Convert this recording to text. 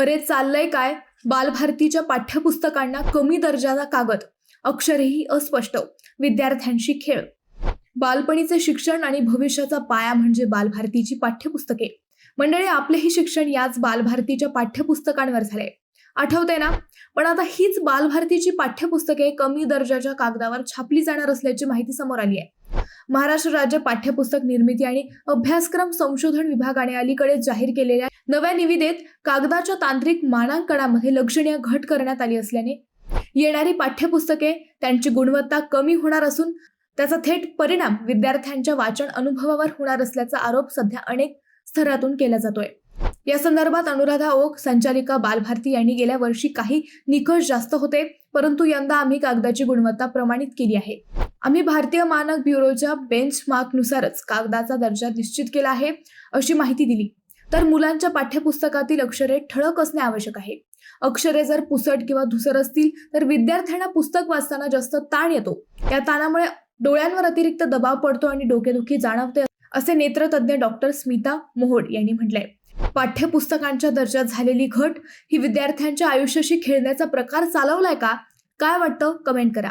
अरे चाललंय काय? बालभारतीच्या पाठ्यपुस्तकांना कमी दर्जाचा कागद. अक्षरेही अस्पष्ट. विद्यार्थ्यांशी खेळ. बालपणीचे शिक्षण आणि भविष्याचा पाया म्हणजे बालभारतीची पाठ्यपुस्तके. मंडळी आपलेही शिक्षण याच बालभारतीच्या पाठ्यपुस्तकांवर झाले. आठवते ना? पण आता हीच बालभारतीची पाठ्यपुस्तके कमी दर्जाच्या कागदावर छापली जाणार असल्याची माहिती समोर आली आहे. महाराष्ट्र राज्य पाठ्यपुस्तक निर्मिती आणि अभ्यासक्रम संशोधन विभागाने अलीकडे जाहीर केलेल्या नव्या निविदेत कागदाच्या तांत्रिक मानांकनामध्ये लक्षणीय घट करण्यात आली असल्याने येणारी पाठ्यपुस्तके त्यांची गुणवत्ता कमी होणार असून त्याचा थेट परिणाम विद्यार्थ्यांच्या वाचन अनुभवावर होणार असल्याचा आरोप सध्या अनेक स्तरातून केला जातोय. या संदर्भात अनुराधा ओक संचालिका बालभारती यांनी गेल्या वर्षी काही निकष जास्त होते परंतु यंदा आम्ही कागदाची गुणवत्ता प्रमाणित केली आहे. आम्ही भारतीय मानक ब्युरोच्या बेंचमार्कनुसारच कागदाचा दर्जा निश्चित केला आहे अशी माहिती दिली. तर मुलांच्या पाठ्यपुस्तकातील अक्षरे ठळक असणे आवश्यक आहे. अक्षरे जर पुसट किंवा धुसर असतील तर विद्यार्थ्यांना पुस्तक वाचताना जास्त ताण येतो. या ताणामुळे डोळ्यांवर अतिरिक्त दबाव पडतो आणि डोकेदुखी जाणवते असे नेत्रतज्ञ डॉक्टर स्मिता मोहोड यांनी म्हटलंय. पाठ्यपुस्तकांच्या दर्जात झालेली घट ही विद्यार्थ्यांच्या आयुष्याशी खेळण्याचा प्रकार चालवलाय का? काय वाटतं? कमेंट करा.